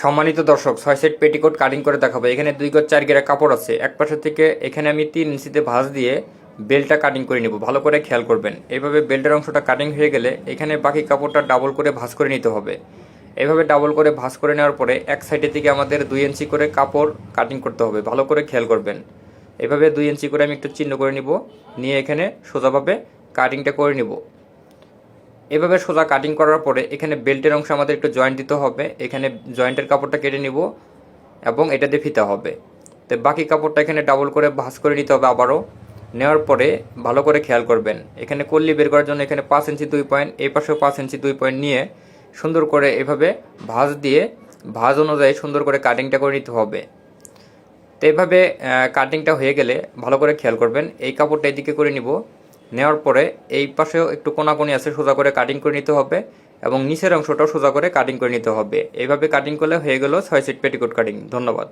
সম্মানিত দর্শক, ছয় সেট পেটিকোট কাটিং করে দেখাবো। এখানে দুই গজ চার গেরা কাপড় আছে। এক পাশে থেকে এখানে আমি তিন ইঞ্চিতে ভাঁজ দিয়ে বেলটা কাটিং করে নিব। ভালো করে খেয়াল করবেন। এইভাবে বেল্টের অংশটা কাটিং হয়ে গেলে এখানে বাকি কাপড়টা ডাবল করে ভাঁজ করে নিতে হবে। এভাবে ডাবল করে ভাঁজ করে নেওয়ার পরে এক সাইডে থেকে আমাদের দুই ইঞ্চি করে কাপড় কাটিং করতে হবে। ভালো করে খেয়াল করবেন। এভাবে দুই ইঞ্চি করে আমি একটু চিহ্ন করে নিব। নিয়ে এখানে সোজাভাবে কাটিংটা করে নিব। এভাবে সোজা কাটিং করার পরে এখানে বেল্টের অংশ আমাদের একটু জয়েন্ট দিতে হবে। এখানে জয়েন্টের কাপড়টা কেটে নিব এবং এটা দিয়ে ফিতে হবে। তো বাকি কাপড়টা এখানে ডাবল করে ভাঁজ করে নিতে হবে আবারও। নেওয়ার পরে ভালো করে খেয়াল করবেন। এখানে কল্লি বের করার জন্য এখানে পাঁচ ইঞ্চি দুই পয়েন্ট এই পাশেও পাঁচ ইঞ্চি দুই পয়েন্ট নিয়ে সুন্দর করে এভাবে ভাঁজ দিয়ে, ভাঁজ অনুযায়ী সুন্দর করে কাটিংটা করে নিতে হবে। তো এইভাবে কাটিংটা হয়ে গেলে ভালো করে খেয়াল করবেন। এই কাপড়টা এদিকে করে নিব। নেওয়ার পরে এই পাশেও একটু কোনাকুনি আছে, সোজা করে কাটিং করে নিতে হবে এবং নিচের অংশটাও সোজা করে কাটিং করে নিতে হবে। এইভাবে কাটিং করলে হয়ে গেল ছয় সিট পেটিকোট কাটিং ধন্যবাদ।